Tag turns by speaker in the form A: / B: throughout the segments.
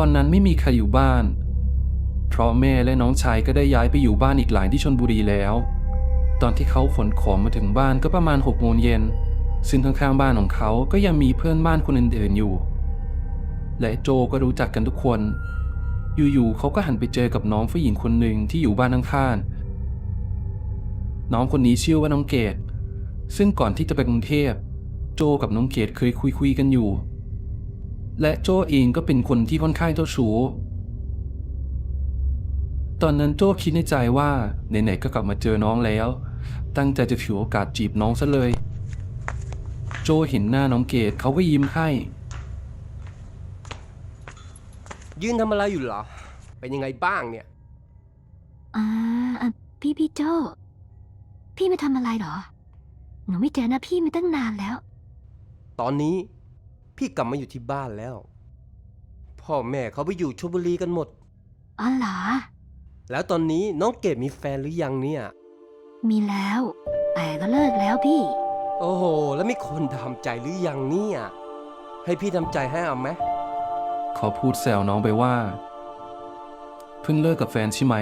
A: ตอนนั้นไม่มีใครอยู่บ้าน เพราะแม่และน้องชายก็ได้ย้ายไปอยู่บ้านอีกหลังที่ชนบุรีแล้ว ตอนที่เขาขนของมาถึงบ้านก็ประมาณหกโมงเย็น ซึ่งข้างๆบ้านของเขาก็ยังมีเพื่อนบ้านคนอื่นๆอยู่ และโจก็รู้จักกันทุกคน อยู่ๆเขาก็หันไปเจอกับน้องผู้หญิงคนหนึ่งที่อยู่บ้านข้างๆน้องคนนี้ชื่อว่าน้องเกดซึ่งก่อนที่จะไปกรุงเทพ โจกับน้องเกดเคยคุยคุยๆกันอยู่ และโจเองก็เป็นคนที่ค่อนข้างเจ้าชู้ ตอนนั้นโจคิดในใจว่าไหนๆก็กลับมาเจอน้องแล้ว ตั้งใจจะถือโอกาสจีบน้องซะเลย โจเห็นหน้าน้องเกดเขาก็ยิ้มให้
B: ยืนทำอะไรอยู่เหรอ เป็นยังไงบ้างเนี่ย
C: อ่าอะพี่พี่โจพี่มาทำอะไรเหรอ หนูไม่เจอหนะพี่มาตั้งนานแล้ว
B: ตอนนี้ พี่กลับมาอยู่ที่บ้านแล้ว พ่อแม่เขาไปอยู่ชลบุรีกันหมด
C: อ๋อเหรอ
B: แล้วตอนนี้น้องเกดมีแฟนหรือยังเนี่ย
C: มีแล้ว แต่ก็เลิกแล้วพี่
B: โอ้โห แล้วมีคนทำใจหรือยังเนี่ย ให้พี่ทำใจให้เอาไหม
A: เขาพูดแซวน้องไปว่า เพิ่งเลิกกับแฟนใช่ไหม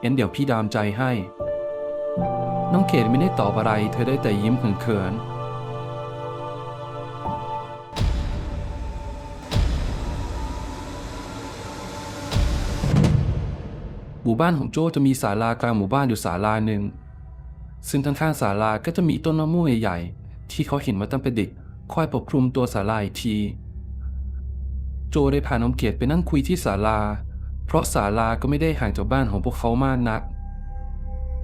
A: เอ็นเดี๋ยวพี่ดามใจให้ น้องเกดไม่ได้ตอบอะไร เธอได้แต่ยิ้มเขินๆ มู่บ้านของโจจะมีศาลากลางหมู่บ้านอยู่ศาลาหนึ่ง ซึ่งข้างๆศาลาก็จะมีต้นมะม่วงใหญ่ๆที่เขาเห็นมาตั้งแต่เด็กคอยปกคลุมตัวศาลาอีกที โจได้พาน้องเกียรติไปนั่งคุยที่ศาลา เพราะศาลาก็ไม่ได้ห่างจากบ้านของพวกเขามากนัก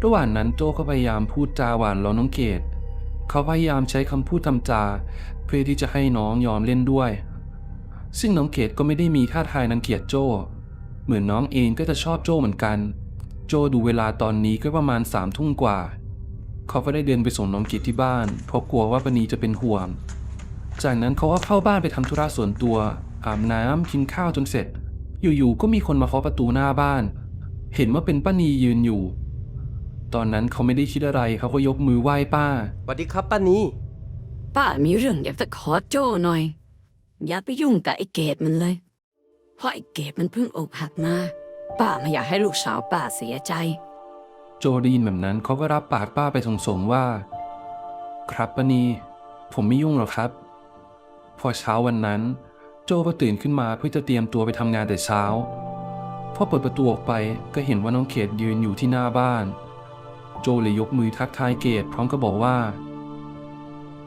A: ระหว่างนั้นโจก็พยายามพูดจาหวานล้อน้องเกดเขาพยายามใช้คำพูดทำจา เพื่อที่จะให้น้องยอมเล่นด้วย ซึ่งน้องเกดก็ไม่ได้มีท่าทางนังเกียจโจ เหมือนน้องเองก็จะชอบโจเหมือนกัน โจดูเวลาตอนนี้ก็ประมาณสามทุ่มกว่า เขาก็ได้เดินไปส่งน้องเกดที่บ้านเพราะกลัวว่าปณีจะเป็นห่วง จากนั้นเขาก็เข้าบ้านไปทำธุระส่วนตัว อาบน้ำกินข้าวจนเสร็จ อยู่ๆก็มีคนมาเคาะประตูหน้าบ้าน เห็นว่าเป็นป้านียืนอยู่ ตอนนั้นเขาไม่ได้คิดอะไรเขาก็ยกมือไหว้ป้า
B: สวัสดีครับป้านี
D: ป้ามีเรื่องอยากจะขอโจ้หน่อย อย่าไปยุ่งกับไอ้เกดมันเลย เพราะไอ้เกดมันเพิ่งอกหักมา ป้าไม่อยากให้ลูกสาวป้าเสียใจ
A: โจได้ยินแบบนั้นเขาก็รับปากป้าไปส่งๆว่า ครับป้านีผมไม่ยุ่งหรอกครับ พอเช้าวันนั้น โจก็ตื่นขึ้นมาเพื่อจะเตรียมตัวไปทำงานแต่เช้า พอเปิดประตูออกไปก็เห็นว่าน้องเกดยืนอยู่ที่หน้าบ้าน โจเลยยกมือทักทายเกดพร้อมกับบอกว่า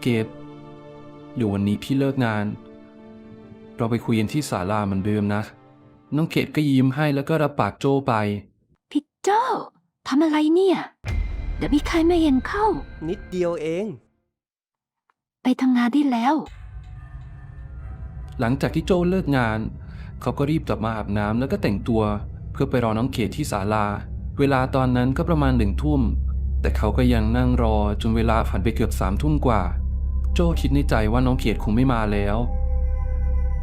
A: เกดเดี๋ยววันนี้พี่เลิกงาน เราไปคุยกันที่ศาลาเหมือนเดิมนะ น้องเกดก็ยิ้มให้แล้วก็รับปากโจไป
C: พี่โจทำอะไรเนี่ย เดี๋ยวมีใครมาเห็นเข้า
B: นิดเดียวเอง
C: ไปทำงานได้แล้ว
A: หลังจากที่โจเลิกงาน เขาก็รีบกลับมาอาบน้ำแล้วก็แต่งตัว เพื่อไปรอน้องเกดที่ศาลา เวลาตอนนั้นก็ประมาณหนึ่งทุ่ม แต่เขาก็ยังนั่งรอจนเวลาผ่านไปเกือบสามทุ่มกว่า โจคิดในใจว่าน้องเกดคงไม่มาแล้ว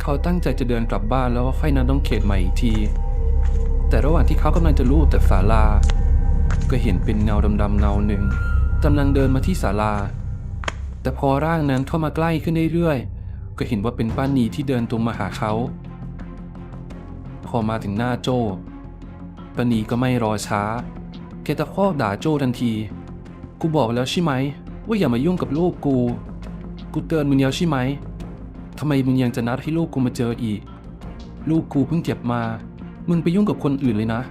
A: เขาตั้งใจจะเดินกลับบ้านแล้วค่อยนัดน้องเกดใหม่อีกที แต่ระหว่างที่เขากำลังจะลูบจากศาลา ก็เห็นเป็นเงาดำๆเงาหนึ่งกำลังเดินมาที่ศาลา แต่พอร่างนั้นเข้ามาใกล้ขึ้นเรื่อยๆ ก็เห็นว่าเป็นป้านีที่เดินตรงมาหาเขา พอมาถึงหน้าโจ้ป้านีก็ไม่รอช้าแกตะคอกด่าโจ้ทันที กูบอกแล้วใช่ไหม ว่าอย่ามายุ่งกับลูกกู กูเตือนมึงแล้วใช่ไหม ทำไมมึงยังจะนัดให้ลูกกูมาเจออีก ลูกกูเพิ่งเจ็บมา มึงไปยุ่งกับคนอื่นเลยนะ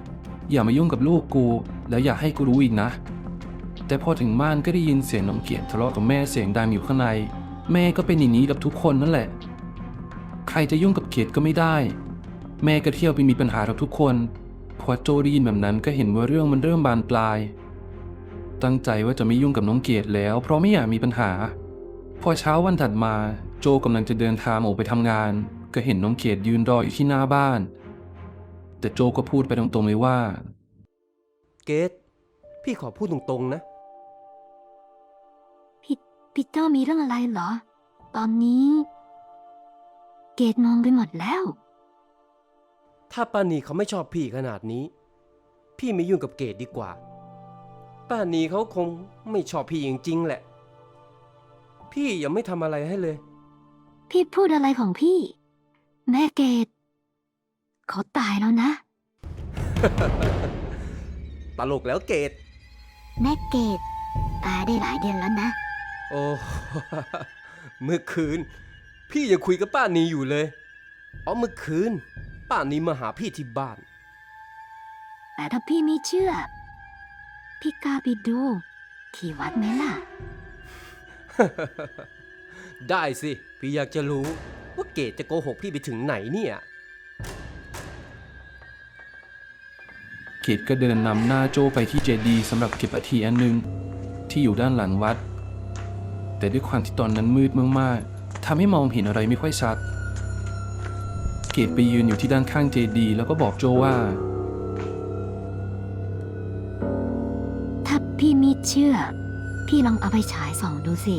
A: อย่ามายุ่งกับลูกกู แล้วอย่าให้กูรู้อีกนะ แต่พอถึงบ้านก็ได้ยินเสียงน้องเกียรติทะเลาะกับแม่เสียงดังอยู่ข้างใน แม่ก็เป็นอย่างนี้กับทุกคนนั่นแหละ ใครจะยุ่งกับเกียรติก็ไม่ได้ แม่ก็เที่ยวไปมีปัญหากับทุกคนพอโจได้ยินแบบนั้นก็เห็นว่าเรื่องมันเริ่มบานปลาย ตั้งใจว่าจะไม่ยุ่งกับน้องเกียรติแล้ว เพราะไม่อยากมีปัญหา พอเช้าวันถัดมาโจกำลังจะเดินทางออกไปทำงาน ก็เห็นน้องเกียรติยืนรออยู่ที่หน้าบ้าน แต่โจก็พูดไปตรงๆเลยว่า
B: เกดพี่ขอพูดตรงๆนะ
C: พี่พี่โจมีเรื่องอะไรเหรอ ตอนนี้ เกดมองไปหมดแล้ว
B: ถ้าป้านีเขาไม่ชอบพี่ขนาดนี้ พี่ไม่ยุ่งกับเกดดีกว่า ป้านีเขาคงไม่ชอบพี่จริงๆแหละ พี่ยังไม่ทำอะไรให้เลย
C: พี่พูดอะไรของพี่ แม่เกดเขาตายแล้วนะ
B: ตลกแล้วเกต
C: แม่เกดตายได้หลายเดือนแล้วนะ
B: โอ้ เมื่อคืน พี่ยังคุยกับป้านีอยู่เลยอ๋อเมื่อคืน ป้านีมาหาพี่ที่บ้าน
C: แต่ถ้าพี่ไม่เชื่อ พี่กล้าไปดู ที่วัดไหมล่ะ
B: ได้สิ พี่อยากจะรู้ ว่าเกตจะโกหกพี่ไปถึงไหนเนี่ย
A: เกตก็เดินนำหน้าโจไปที่เจดีย์สำหรับเก็บอัฐิอันหนึงที่อยู่ด้านหลังวัด แต่ด้วยความที่ตอนนั้นมืดมากๆทำให้มองเห็นอะไรไม่ค่อยชัด เกตไปยืนอยู่ที่ด้านข้างเจดีย์แล้วก็บอกโจว่า
C: ถ้าพี่ไม่เชื่อ พี่ลองเอาไปฉายส่องดูสิ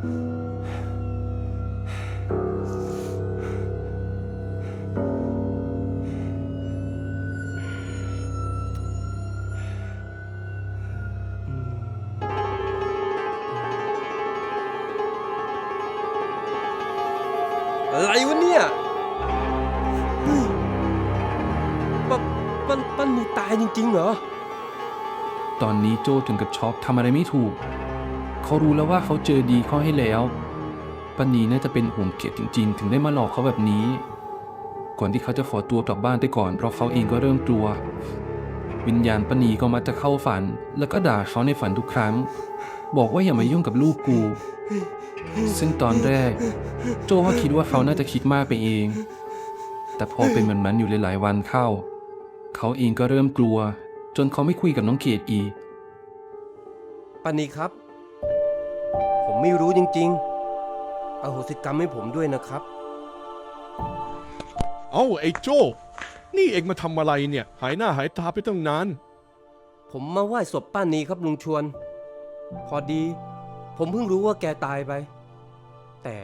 B: อะไรวะเนี่ยเฮ้ยปะปันปันนีตายจริงๆเหรอ
A: ตอนนี้โจถึงกับช็อกทำอะไรไม่ถูก เขารู้แล้วว่าเขาเจอดีเข้าให้แล้วปันนีน่าจะเป็นห่วงเกียรติจริง ๆ ถึงได้มาหลอกเขาแบบนี้ ก่อนที่เขาจะขอตัวกลับบ้านไปก่อนเพราะเขาเองก็เริ่มกลัว วิญญาณปนีก็มักจะเข้าฝัน แล้วก็ด่าเขาในฝันทุกครั้ง บอกว่าอย่ามายุ่งกับลูกกู ซึ่งตอนแรก โจก็คิดว่าเขาน่าจะคิดมากไปเอง แต่พอเป็นแบบนั้นอยู่หลายๆวันเข้า เขาเองก็เริ่มกลัว จนเขาไม่คุยกับน้องเกดอีก
B: ปานีครับ ไม่รู้จริงๆอโหสิกรรมให้ผมด้วยนะครับ
E: เอ้าไอ้โจ้ นี่เองมาทำอะไรเนี่ย หายหน้าหายตาไปตั้งนาน
B: ผมมาไหว้ศพป้านีครับลุงชวน พอดี ผมเพิ่งรู้ว่าแกตายไป แต่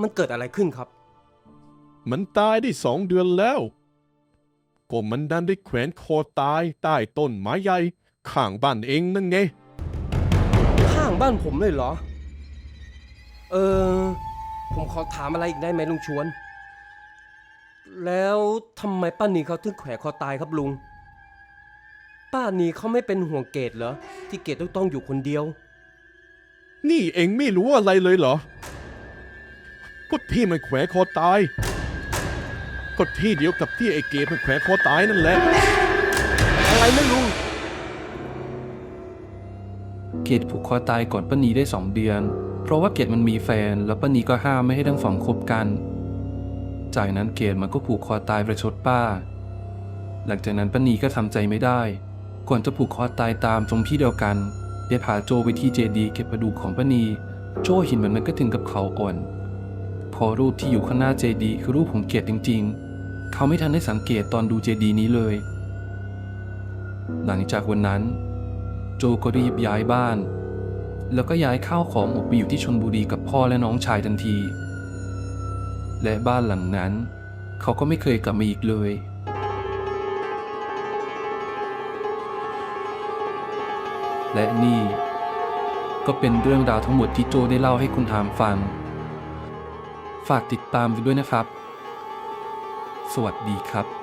B: มันเกิดอะไรขึ้นครับ
E: มันตายได้สองเดือนแล้ว ก็มันดันได้แขวนคอตายใต้ต้นไม้ใหญ่ข้างบ้านเองนั่นไง
B: ข้าง บ้านผมเลยเหรอ เออ ผมขอถามอะไรอีกได้ไหมลุงชวน แล้วทำไมป้านีเขาถึงแขวนคอตายครับลุง ป้านีเขาไม่เป็นห่วงเกดเหรอ ที่เกดต้องต้องอยู่คนเดียว
E: นี่เองไม่รู้อะไรเลยเหรอ ก็ที่มันแขวนคอตาย ก็ที่เดียวกับที่ไอ้เกดมันแขวนคอตายนั่นแหละ
B: อะไรนะลุง
A: เกดผูกคอตายก่อนป้านีได้สองเดือน เพราะว่าเกดมันมีแฟน แล้วป้านีก็ห้ามไม่ให้ทั้งสองคบกัน จากนั้นเกดมันก็ผูกคอตายประชดป้า หลังจากนั้นป้านีก็ทำใจไม่ได้ ก่อนจะผูกคอตายตามตรงที่เดียวกันได้พาโจไปที่เจดีย์เก็บกระดูกของป้านี โจเห็นมันมันก็ถึงกับเขาอ่อนพอรูปที่อยู่ข้างหน้าเจดีย์คือรูปของเกดจริง ๆ เขาไม่ทันได้สังเกตตอนดูเจดีย์นี้เลย หลังจากวันนั้น โจก็รีบย้ายบ้าน แล้วก็ย้ายข้าวของออกไปอยู่ที่ชนบุรีกับพ่อและน้องชายทันที และบ้านหลังนั้น เขาก็ไม่เคยกลับมาอีกเลย และนี่ ก็เป็นเรื่องราวทั้งหมดที่โจได้เล่าให้คุณทามฟัง ฝากติดตามด้วยนะครับ สวัสดีครับ